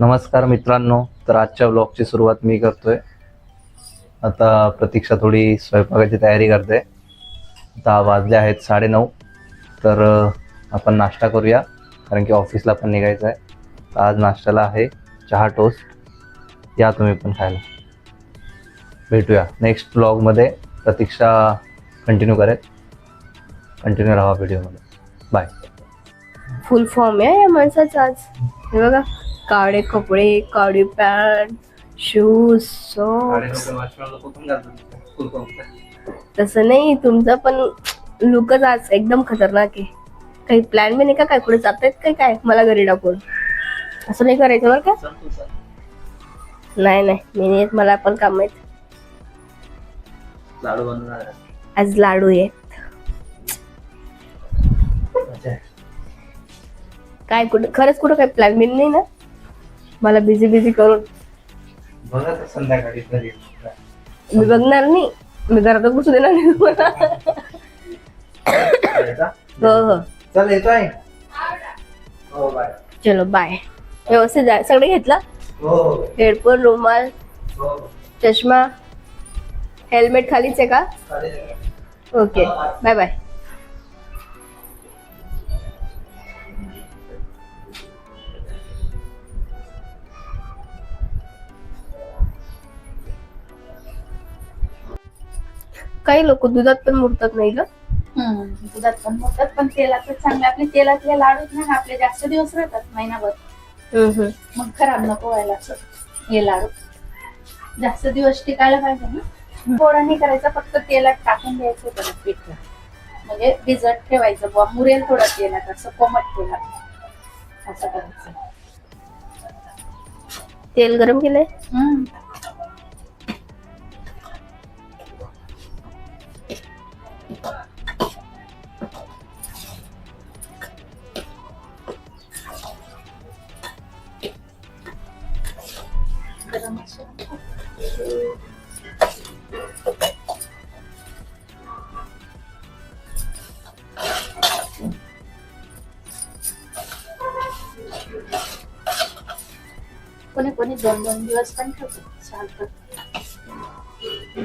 नमस्कार मित्रांनो तर आजच्या ब्लॉगची सुरुवात मी करतोय. आता प्रतीक्षा थोडी स्वयंपाकाची तयारी करते. आता वाजले आहेत साडेनऊ तर आपण नाश्ता करूया कारण की ऑफिसला पण निघायचं आहे तर आज नाश्त्याला आहे चहा टोस्ट. या तुम्ही पण खायला. भेटूया. नेक्स्ट ब्लॉगमध्ये प्रतीक्षा कंटिन्यू करेल. कंटिन्यू राहा व्हिडिओमध्ये बाय फुल फॉर्म आहे या माणसाचा आज. हे बघा. काळे कपडे काळी पॅन्ट शूज सॉक्स तसं नाही तुमचा पण लुकच आज एकदम खतरनाक आहे. काही प्लॅन बी नाही का? काय पुढे जातायत काय काय? मला घरी टाकून. असं नाही करायचं बरं का? नाही नाही. मी नाही येत मला पण काम आहेत. आज लाडू आहे काय कुठं खरंच कुठं काही प्लॅन बिन नाही ना? मला बिझी बिझी करून. संध्याकाळी घरी. मी बघणार नाही. मी घरातच बसू देणार नाही तुम्हाला. हो हो. चल येतोय हो बाय. चलो बाय. व्यवस्थित जा. सगळं घेतलं? हो हेडफोन रुमाल हो चष्मा हेल्मेट खालीच आहे का? ओके. Bye bye. काही लोक दुधात पण मुरतात नाही हम्म, दुधात पण होतात पण तेलाचे चांगले आपले तेलातले लाडू ना आपले जास्त दिवस राहतात महिनाभर. हम्म, हम्म. मग खराब नको व्हायला असं हे लाडू. जास्त दिवस टिकायला पाहिजे ना. थोडा नाही करायचा फक्त तेलात टाकून द्यायचं त्याला पीठ म्हणजे भिजत ठेवायचं बुवा मुरेल थोडं तेलात असं कोमट तेलात. असं करायचं. तेल गरम केलंय? हम्म. चालतं.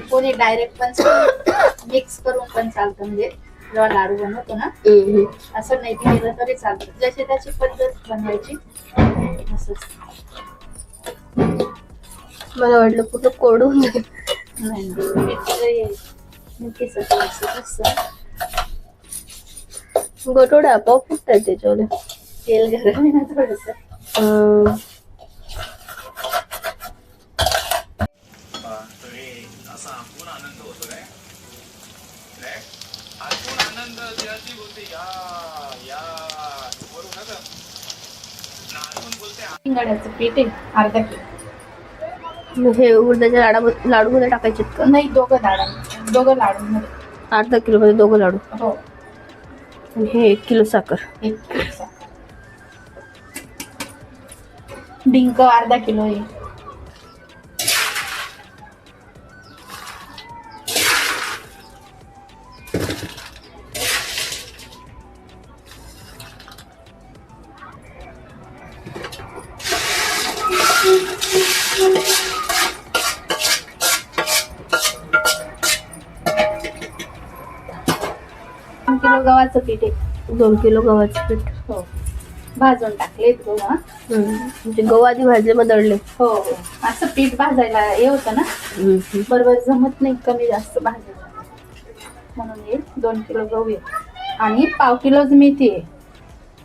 कोणी डायरेक्ट पण मिक्स करून पण चालतं म्हणजे जेव्हा लाडू बनवतो ना. असं नाही केलं तरी चालतं. जशी त्याची पद्धत बनवायची असंच. मला वाटलं कुठं असतं. गोटोडे आपोआप फुटतात त्याच्यावर. तेल गरम आहे ना थोडस अं, तरी असा आपण आनंद होतो काय काय? आपण आनंद देवाची बोलते या या वरून आता नाचून बोलते शिंगाड्याचं पीठ आहे अर्धा किलो. हे उडदाच्या लाडा लाडू मध्ये टाकायचे का? नाही दोघं लाडा दोघं लाडू मध्ये अर्धा किलो मध्ये दोघं लाडू. हो. आणि हे एक किलो साखर. एक किलो साखर. डिंक अर्धा किलो आहे. दोन किलो गव्हाचं पीठ. हो. भाजून टाकलेत हा. म्हणजे गहू आधी भाजले मग दळले. हो हो. असं पीठ भाजायला हे होतं ना. बरोबर जमत नाही कमी जास्त भाजायला. म्हणून हे दोन किलो गहू आहे. आणि पाव किलोच मेथी आहे.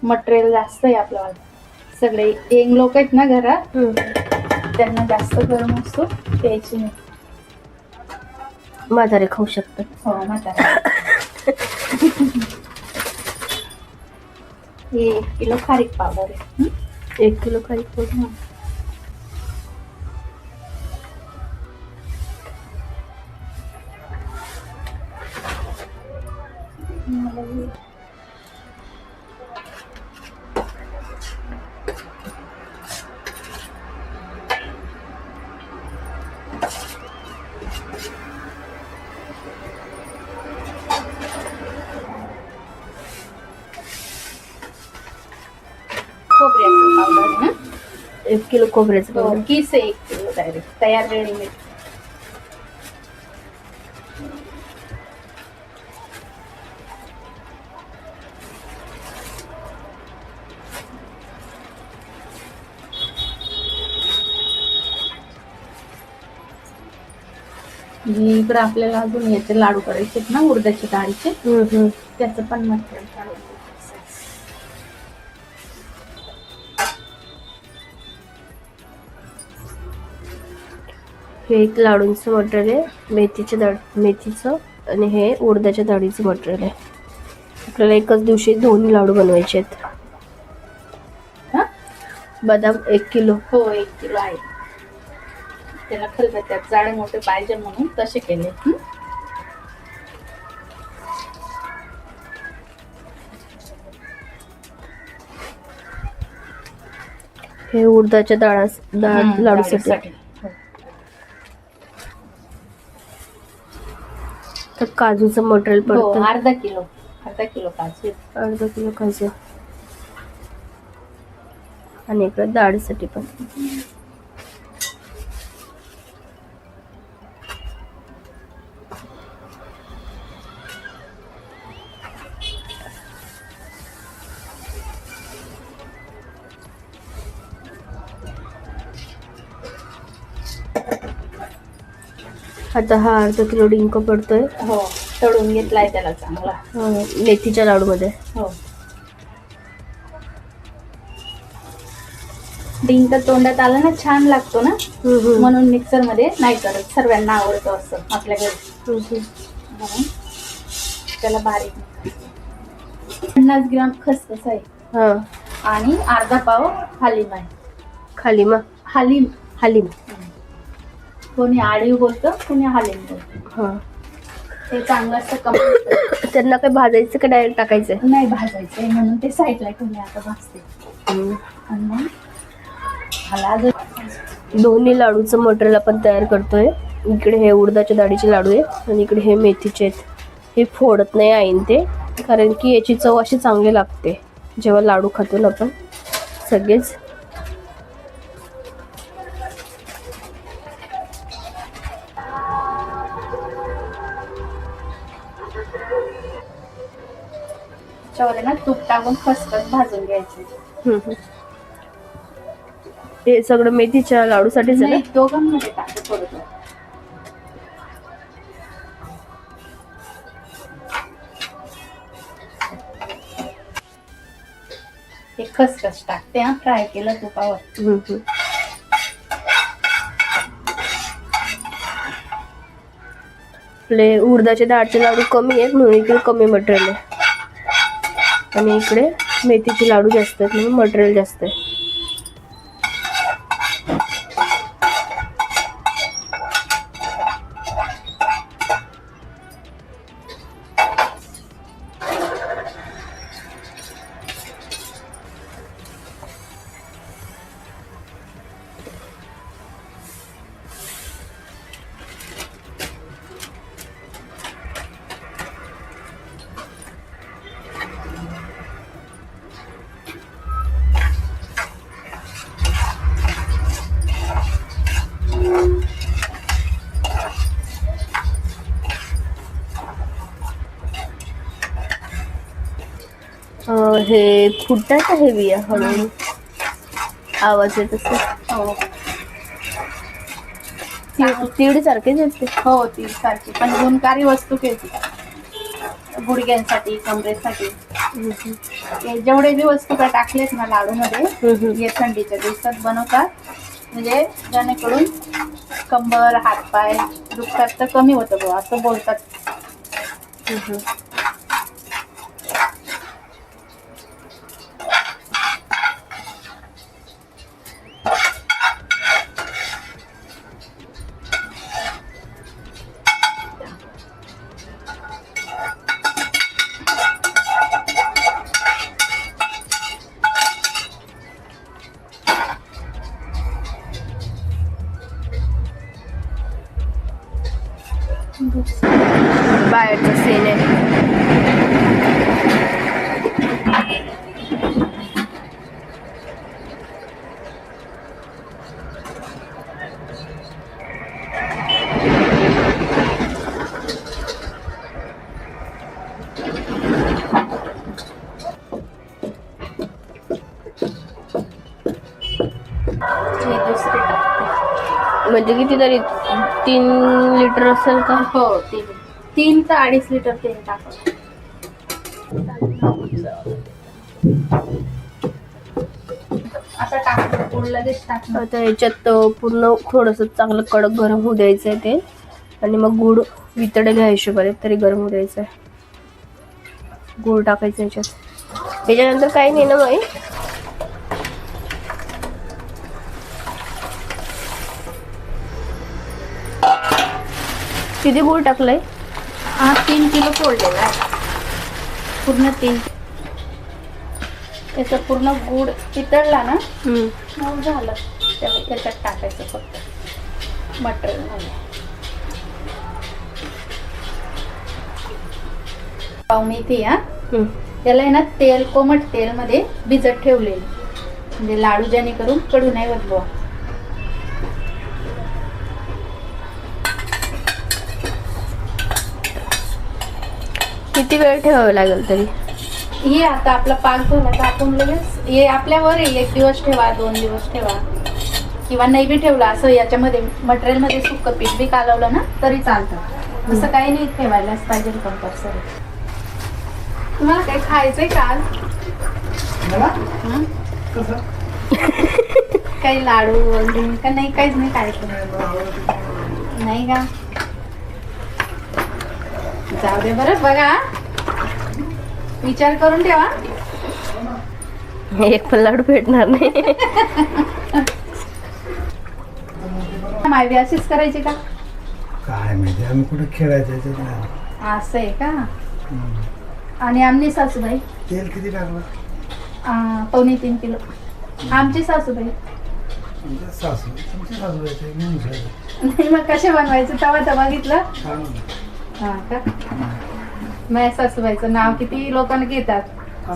मटेरियल जास्त आहे आपलं सगळे यंग लोक आहेत ना घरात. त्यांना जास्त गरम असतो प्यायची नाही. म्हातारे खाऊ शकतात. हो म्हातारा. हे एक किलो खारीक पावडर आहे हं? एक किलो खाली हं. खोबऱ्याचं पावडर आहे ना एक किलो खोबऱ्याचं हो, पावडर किस आहे एक किलो डायरेक्ट तयार रेडीमेड इकडे आपल्याला अजून याचे लाडू करायचे ना उडदाचे डाळीचे? हम्म, हम्म. त्याचं पण मटेरियल काढून हे एक लाडूंचं मटेरियल आहे मेथीच्या डाळ मेथीचं आणि हे उडदाच्या डाळीचं मटेरियल आहे. आपल्याला एकाच दिवशी दोन्ही लाडू बनवायचे आहेत. हा? बदाम एक किलो. हो एक किलो आहे. त्याला खलबत्त्यात जाडे मोठे पाहिजे म्हणून तसे केले. हं? उडदाच्या डाळा डाळ लाडूसाठी डाळीसाठी. हो. तर काजूचं मटेरियल हो पडतं. अर्धा किलो अर्धा किलो काजू. अर्धा किलो काजू. आणि इकडे डाळीसाठी पण. आता हा अर्धा किलो डिंक पडतोय. हो तळून घेतलाय त्याला चांगला. अं, मेथीच्या लाडूमध्ये. हो. डिंक तोंडात आला ना छान लागतो ना? हम्म, हम्म. म्हणून मिक्सरमध्ये नाही करत सर्वांना आवडतो असं आपल्या घरी. हम्म, हम्म. म्हणून त्याला बारीक. पन्नास ग्राम खसखस आहे. हा. आणि अर्धा पाव हालीम आहे. खाली मग हालीम. हालीम कोणी आडीव बोलतं कोणी हालीम बोलतं हा. ते चांगलं असतं कमी त्यांना काय भाजायचं का डायरेक्ट टाकायचं? नाही भाजायचंय म्हणून ते साईडला ठेवले आता भाजते. आणि मग मला अजून दोन्ही लाडूचं मटेरियल आपण तयार करतोय. इकडे हे उडदाच्या डाळीचे लाडू आहे आणि इकडे हे मेथीचे आहेत. हे फोडत नाही आईन ते कारण की याची चव अशी चांगली लागते. जेव्हा लाडू खातो ना आपण सगळेच त्याच्यावर ना तूप टाकून खसखस भाजून घ्यायचे हम्म. हे सगळं मेथीच्या लाडूसाठीच आहे नाही दोघांमध्ये टाकू थोडं थोडं. हे खसखस टाकते हा फ्राय केलं तुपावर ना हम्म, हम्म. आपले उडदाचे डाळचे लाडू कमी आहेत म्हणून इकडे कमी मटेरियल आहे आणि इकडे मेथीचे लाडू जास्त आहेत म्हणून मटेरियल जास्त आहे. हे फुटतात का हे बिया हळूहळू. आवाज येत असं हो. तिवडी सारखेच येते हो ती सारखी. पण गुणकारी वस्तू केली गुडघ्यांसाठी कमरेसाठी. जेवढे बी वस्तू काय टाकलेत ना लाडूमध्ये हे थंडीच्या दिवसात बनवतात. म्हणजे जेणेकरून कंबर हातपाय दुखतात तर कमी होतं असं बोलतात. बाहेरचं सेल आहे. म्हणजे कितीतरी तीन लिटर असेल का? हो तीन. तीन ते अडीच लिटर तेल टाकलं आता याच्यात पूर्ण थोडंसं चांगलं कडक गरम होऊ द्यायचं आहे ते. आणि मग गुड वितळेल ह्या हिशोबाने तरी गरम होऊ द्यायचं आहे गुळ टाकायचं याच्यात. त्याच्यानंतर काही नाही ना बाई? किती गुळ टाकलंय? हा तीन किलो फोडलेला आहे. पूर्ण तीन. त्याचा पूर्ण गुड पितळला ना. मग झालं. त्याच्यात टाकायचं फक्त. मटेरियलमध्ये पावमेथी हा. त्याला आहे ना तेल कोमट तेल मध्ये भिजत ठेवलेली. म्हणजे लाडू ज्याने करून कडू नाही बदलवा किती वेळ ठेवावं लागेल तरी? हे आता आपला पाक झाला तर आपण लगेच हे आपल्यावर आहे एक दिवस ठेवा दोन दिवस ठेवा. किंवा नाही बी ठेवला असं याच्यामध्ये मटेरियलमध्ये सुक्क पीठ बी कालवलं ना तरी चालतं. असं काही नाही ठेवायलाच पाहिजे कंपल्सरी तुम्हाला काही खायचंय का हं? काही लाडू वगैरे का नाही काहीच नाही खायचं. नाही का? जाऊ दे बरं बघा. विचार करून ठेवा. एक पण लाडू भेटणार नाही. मायवी अशीच करायची का? काय माहिती आम्ही कुठे खेळायचं असं आहे का? आणि आमनी सासूबाई? तेल किती अं, पावणे तीन किलो. आमची सासूबाई. सासू नाही मग कसे बनवायचं? तेव्हा तर बघितलं छान हा का? माझ्या सासूबाईचं नाव किती लोकांना घेतात?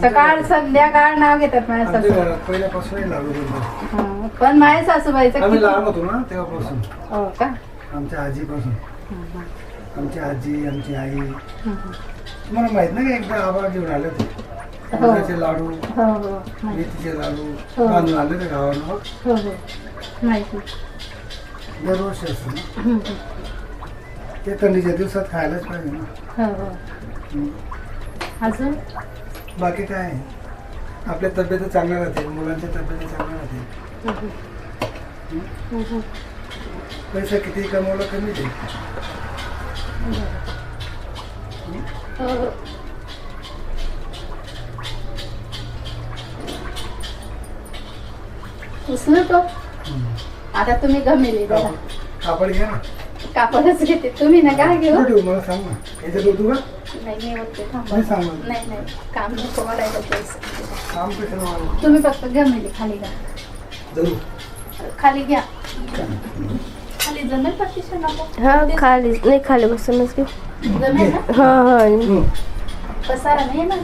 सकाळ संध्याकाळ नाव घेतात माझ्या आमच्या घरात हा, पण माझ्या सासूबाईचं आम्ही किती? लहान होतो ना तेव्हापासून. हो का? आमच्या आजीपासून. हं, हं, आमची आजी आमची आई. हं, हं. तुम्हाला माहीत नाही का एकदा आबाळ घेऊन आले होते? हो. उडदाचे लाडू हो हो. माहिती. मेथीचे लाडू हो. बांधून आले ते गावाला हो हो. माहिती दरवर्षी असतं ना? हं, हं. ते थंडीच्या दिवसात खायलाच पाहिजे ना हो हो हं. अजून बाकी काय आहे? आपल्या तब्येत चांगल्या राहतील मुलांच्या तब्येती चांगल्या राहतील हं, हं. हं, हं. पैसा किती कमवला कमी दे. उचलू तो आता तुम्ही गमेली कापड घ्या ना कापडच घेते. तुम्ही ना काय घेऊ? कुठं ठेवू मला सांग ना. याच्यात होतो का? नाही नाही थांबा. नाही सांग मला. नाही नाही. काम नको पैसे. काम कशाला तुम्ही फक्त खाली घ्या. जरूर. खाली घ्या. खाली जमेल नको. हा खाली. नाही खाली बसूनच घेऊ जमेल ना? हा हा. हं. पसारा नाही ना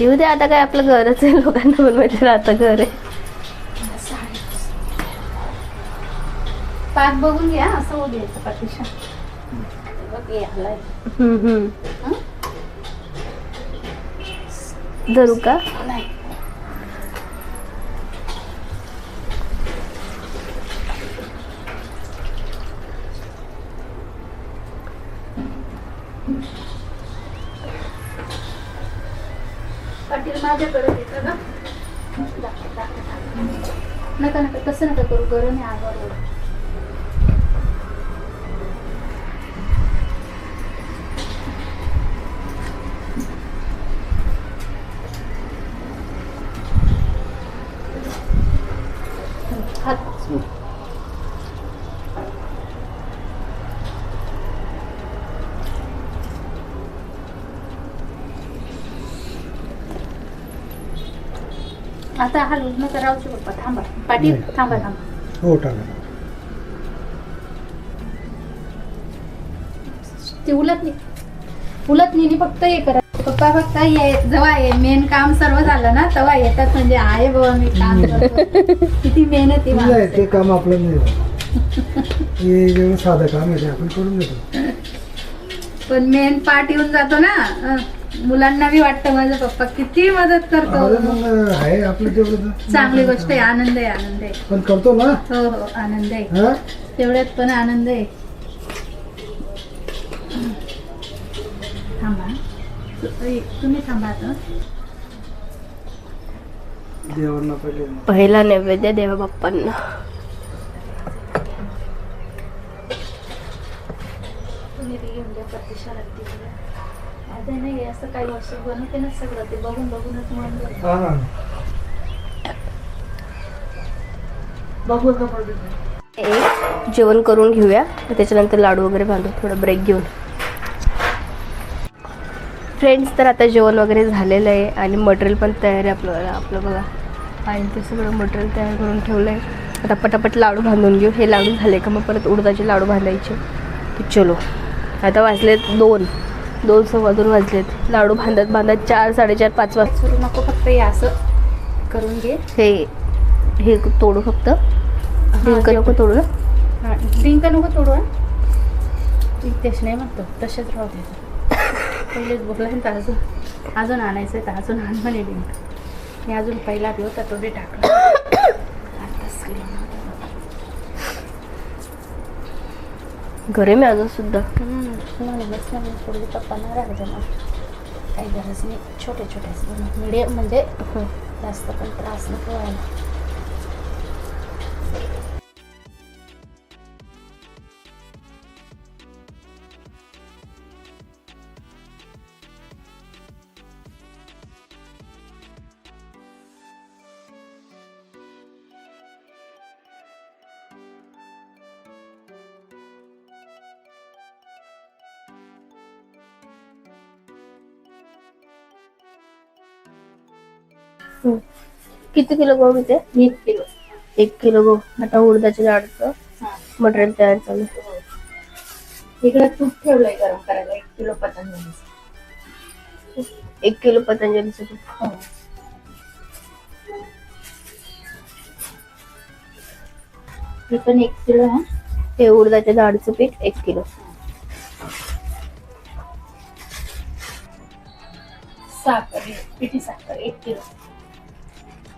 येऊ दे आता काय आपलं घरच आहे. लोकांना बनवायचं राहतं घर आहे. पाक बघून घ्या असं होऊ द्यायचं. हं? धरू का नाही पाटील माझ्याकडे दाखव, दाखव. नका नका तसं नका करू गरम आहे आगावर हा करावं पप्पा थांबा. पाटील नाही. थांबा थांबा. हो टाका. ते फक्त हे करा. पप्पा फक्त ये जेव्हा हे मेन काम सर्व झालं ना तेव्हा येतात म्हणजे आहे बाबा मी काम करतो. किती मेहनत आहे नाही ते. काम आपलं नाही हे जेवढं साधं काम आहे ते आपण करून पण मेन पार्ट येऊन जातो ना. अं, मुलांना बी वाटतं माझा पप्पा किती मदत अरे करतो मग आहे आपलं तेवढं तर. चांगली गोष्ट आहे आनंद आहे आनंद आहे. पण करतो ना. हो हो आनंद आहे. हा? तेवढ्यात पण आनंद आहे. थांबा. तु- तुम्ही थांबा आता. देवांना पहिले. पहिला नैवेद्य देवा बाप्पांना. नाही असं काही वर्ष बनवते ना सगळं ते बघून बघूनच. हा एक जेवण करून घेऊया. त्याच्यानंतर लाडू वगैरे बांधू थोडं ब्रेक घेऊन. फ्रेंड्स तर आता जेवण वगैरे झालेलं आहे आणि मटेरियल पण तयार आहे आपल्याला आपलं बघा. आणि ते सगळं मटेरियल तयार करून ठेवलं आहे आता पटापट लाडू बांधून घेऊ. हे लाडू झाले का मग परत उडदाचे लाडू बांधायचे. तर चलो. आता वाजलेत दोन. दोन सव्वा दोन वाजलेत. लाडू बांधत बांधत चार साडेचार पाच वाज सुरू नको फक्त हे असं करून घे. हे हे तोडू फक्त. डिंक नको तोडू ना. हा, डिंक नको तोडू. तेच नाही म्हणतो तसेच राहू दे. पहिलेच बोलला तर अजून अजून आणायचं तर अजून आण म्हणे डिंक मी अजून पहिला बी होता तो बी टाकला. आताच आहे अजून सुद्धा. म्हणूनच ना मी थोडी पप्पा नाराज झाला काही गरज नाही छोटे छोटे मिडियम म्हणजे जास्त पण त्रास नको व्हायला किती किलो गहू घेते? एक किलो. एक किलो गहू. आता उडदाच्या डाळचं हां. मटेरियल तयार चालू आहे. इकडे तूप ठेवलंय गरम करायला. एक किलो पतंजलीचं. एक किलो पतंजलीचं तूप. हो. हे पण एक किलो हा हे उडदाच्या डाळचं पीठ एक किलो. साखर हे पिठी साखर एक किलो.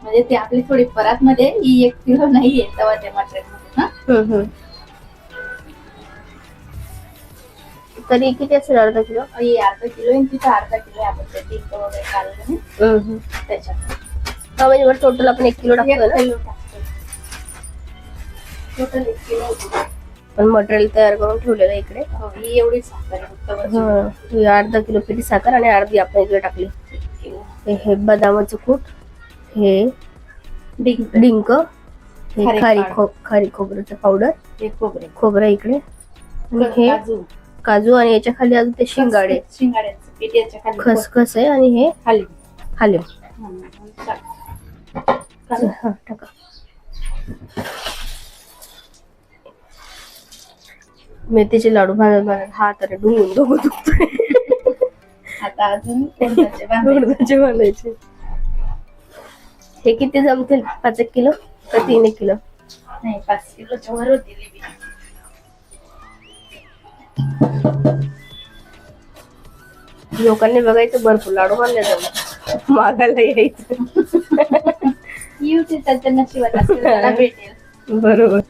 म्हणजे ते आपली थोडी परात मध्ये ही एक किलो नाहीये तेव्हा त्या मटेरियलमध्ये हम्म. तरी किती असेल अर्धा किलो? ही अर्धा किलो आणि तिथं अर्धा किलो आपण ते डिंक वगैरे काढलं ना. त्याच्यात. म्हणजे टोटल आपण एक किलो टाकतो ना? टोटल एक किलो. पण मटेरियल तयार करून ठेवलेलं इकडे. हो, एवढी साखर अर्धा किलो पिठी साखर आणि अर्धी आपण इकडे टाकली. हे- हे बदामाचं कूट. हे डिंक. डिंक. हे खारी खारी पावडर. खो खारी खोबऱ्याचं पावडर खोबरे. खोबरं इकडे. आणि हे काजू. काजू आणि याच्या खाली अजून ते शिंगाडे. शिंगाड्याचं पीठ याच्या खाली. खसखस आहे आणि हे खाली हालिम हं, आणि टाक. काजू. हा टाका. मेथीचे लाडू भाजत भाजत हात अरे डुंगून डोकं दुखतोय. आता अजून? उडदाचे बांधायचे हे किती जमतील? पाच एक किलो का तीन एक किलो? नाही पाच किलोच्या वर होती लिबी. लोकांनी बघायचं भरपूर लाडू बांधले जाऊन. मागायला यायचं. युट्यूब त्याच्या नशिबात भेटेल. बरोबर.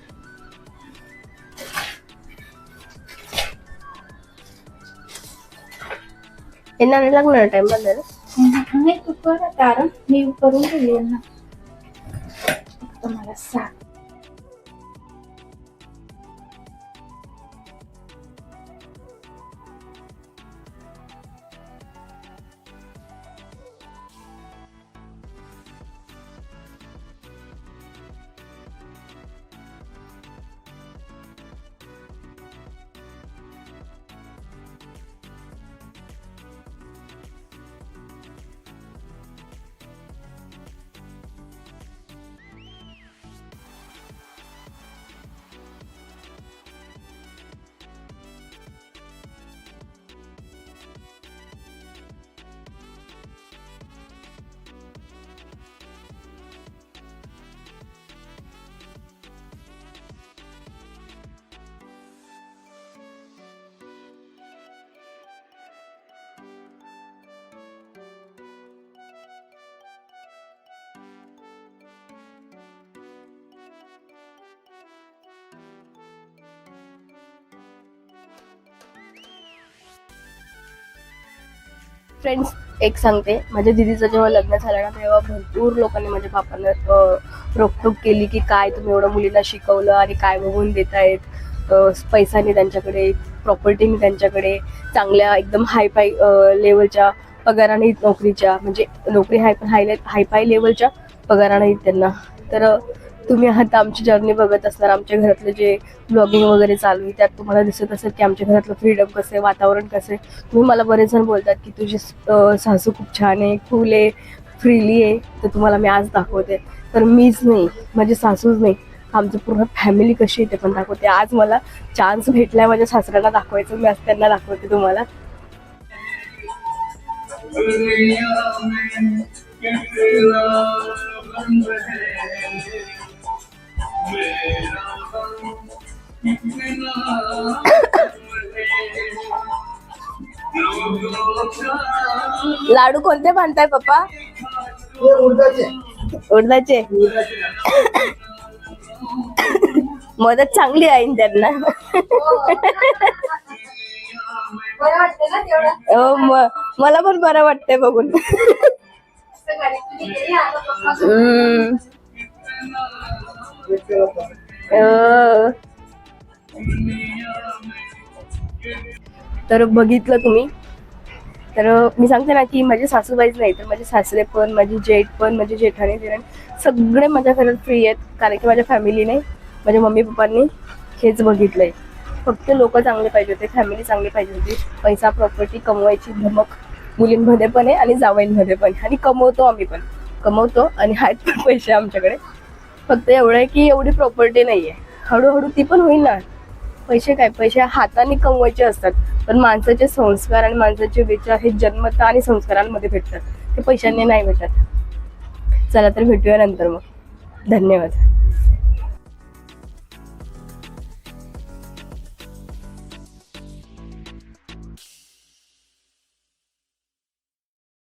यांना नाही लागणार टाइम बांधायला नाही तू कर कारण मी करून गेली ना फक्त मला सांग फ्रेंड्स एक सांगते माझ्या दिदीचं जेव्हा लग्न झालं ना तेव्हा भरपूर लोकांनी माझ्या बापांना अं, रोकटोक केली की काय तुम्ही एवढं मुलींना शिकवलं आणि काय बघून देत आहेत पैसा त्यांच्याकडे प्रॉपर्टीने त्यांच्याकडे. चांगल्या एकदम हाय फाय लेवलच्या पगाराने नोकरीच्या म्हणजे नोकरी हाय हाय हायफाय लेवलच्या पगाराने त्यांना. तर तुम्ही आता आमची जर्नी बघत असणार. आमच्या घरातलं जे ब्लॉगिंग वगैरे चालू आहे त्यात तुम्हाला दिसत असेल की आमच्या घरातलं फ्रीडम कसं आहे वातावरण कसं आहे. तुम्ही मला बरेच जण बोलतात की तुझी अं, सासू खूप छान आहे कूल आहे फ्रीली आहे तर तुम्हाला मी आज दाखवते. तर मीच नाही माझी सासूच नाही. आमचं पूर्ण फॅमिली कशी आहे ते पण दाखवते. आज मला चान्स भेटला आहे माझ्या सासऱ्यांना दाखवायचं मी आज त्यांना दाखवते तुम्हाला. लाडू कोणते बांधताय पप्पा? हे उडदाचे. मदत चांगली आहे त्यांना. हो, मला पण बरं वाटतंय बघून. अं. तर बघितलं तुम्ही. तर मी सांगते ना की माझे सासूबाईच नाही तर माझे सासरे पण माझी जेठ पण माझे जेठाणे जेठाणे सगळे माझ्या घरात फ्री आहेत कारण की माझ्या फॅमिलीने माझ्या मम्मी पप्पांनी हेच बघितलंय. फक्त लोक चांगले पाहिजे होते फॅमिली चांगली पाहिजे होती. पैसा प्रॉपर्टी कमवायची धमक मुलींमध्ये पण आहे आणि जावईंमध्ये पण आणि कमवतो आम्ही पण. कमवतो आणि आहेत पण पैसे आमच्याकडे. फक्त एवढं आहे की एवढी प्रॉपर्टी नाही आहे हळूहळू ती पण होईल ना. पैसे काय? पैसे हाताने कमवायचे असतात. पण माणसाचे संस्कार आणि माणसाचे विचार हे जन्मता आणि संस्कारांमध्ये भेटतात. ते पैशांनी नाही भेटत. चला तर भेटूया नंतर मग. धन्यवाद.